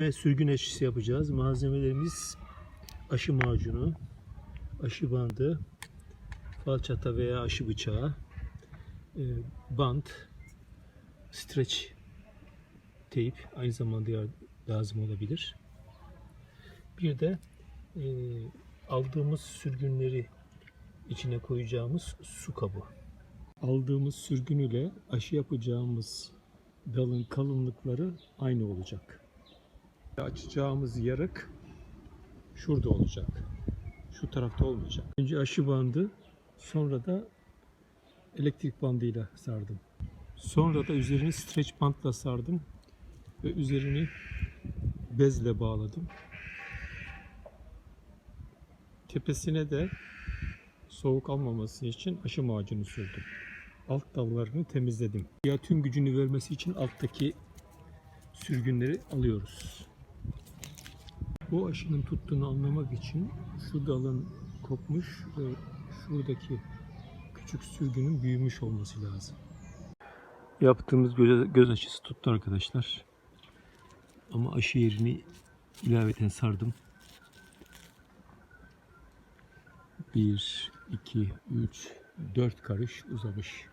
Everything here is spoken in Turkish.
Ve sürgün aşısı yapacağız. Malzemelerimiz aşı macunu, aşı bandı, falçata veya aşı bıçağı, e, bant, streç teyp aynı zamanda lazım olabilir. Bir de e, aldığımız sürgünleri içine koyacağımız su kabı. Aldığımız sürgün ile aşı yapacağımız dalın kalınlıkları aynı olacak. Açacağımız yarık şurada olacak. Şu tarafta olmayacak. Önce aşı bandı, sonra da elektrik bandıyla sardım. Sonra da üzerini streç bantla sardım ve üzerini bezle bağladım. Tepesine de soğuk almaması için aşı macunu sürdüm. Alt dallarını temizledim. Ya tüm gücünü vermesi için alttaki sürgünleri alıyoruz. Bu aşının tuttuğunu anlamak için şu dalın kopmuş ve şuradaki küçük sürgünün büyümüş olması lazım. Yaptığımız göz, göz aşısı tuttu arkadaşlar. Ama aşı yerini ilaveten sardım. 1, 2, 3, 4 karış uzamış.